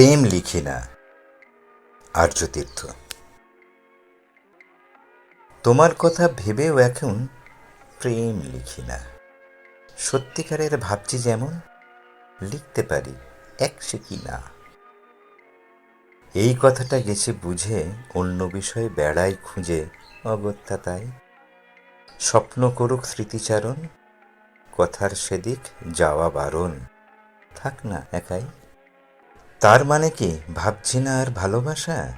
প্রেম লিখি না, আর্যতীর্থ। তোমার কথা ভেবেও এখন প্রেম লিখি না। সত্যিকারের ভাবছি যেমন, লিখতে পারি এক সে কি না। এই কথাটা গেছে বুঝে অন্য বিষয়ে বেড়াই খুঁজে অগত্যা তাই। স্বপ্ন করুক স্মৃতিচারণ, কথার সেদিক যাওয়া বারণ, থাক না একাই। তার মানে কি? ভাবছি না আর ভালোবাসা?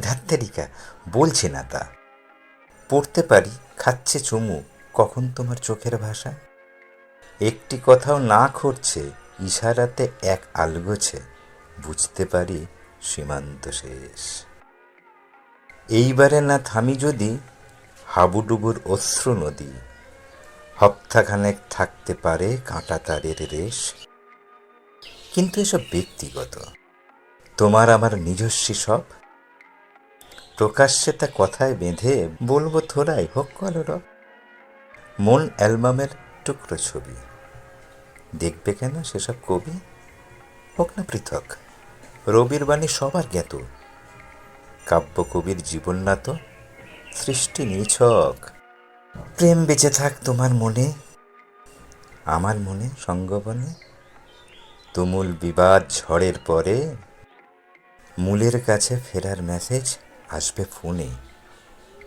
ধাত্তেরিকা বলছি না তা। পড়তে পারি, খাচ্ছে চুমু, কখন তোমার চোখের ভাষা? একটি কথাও না করছে ইশারাতে এক আলগোছে, বুঝতে পারি সীমান্ত শেষ। এইবারে না থামি যদি, হাবুডুবুর অশ্রু নদী, হপ্তাখানেক থাকতে পারে কাঁটা তারের রেশ। কিন্তু এসব ব্যক্তিগত। তোমার আমার নিজস্বী সব? প্রকাশ্যে তা কথায় বেঁধে বলব থোড়াই, হোক কলর মন অ্যালবামের টুকরো ছবি। দেখবে কেন সেসব কবি? হোক না পৃথক, রবির বাণী সবার জ্ঞাত। কাব্যকবির তো, সৃষ্টি নিছক। প্রেম বেঁচে থাক তোমার মনে, আমার মনে সঙ্গবনে। তুমুল বিবাদ ঝড়ের পরে মূলের কাছে ফেরার মেসেজ আসবে ফোনে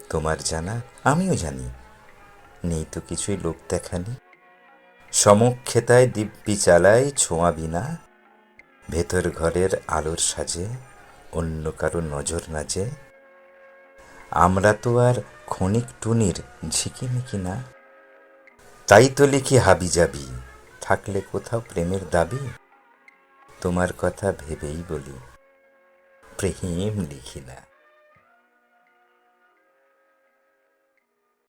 তোমার জানা, আমিও জানি। নেই তো কিছুই লোক দেখানি। সমক্ষেতায় দিব্যি চালায় ছোঁয়া বিনা। ভেতর ঘরের আলোর সাজে, অন্য কারও নজর নাচে আমরা তো আর ক্ষণিক টুনির ঝিকিমিকি না। তাই তো লিখি হাবি যাবি থাকলে কোথাও প্রেমের দাবি। তোমার কথা ভেবেই বলি। প্রেম লিখি না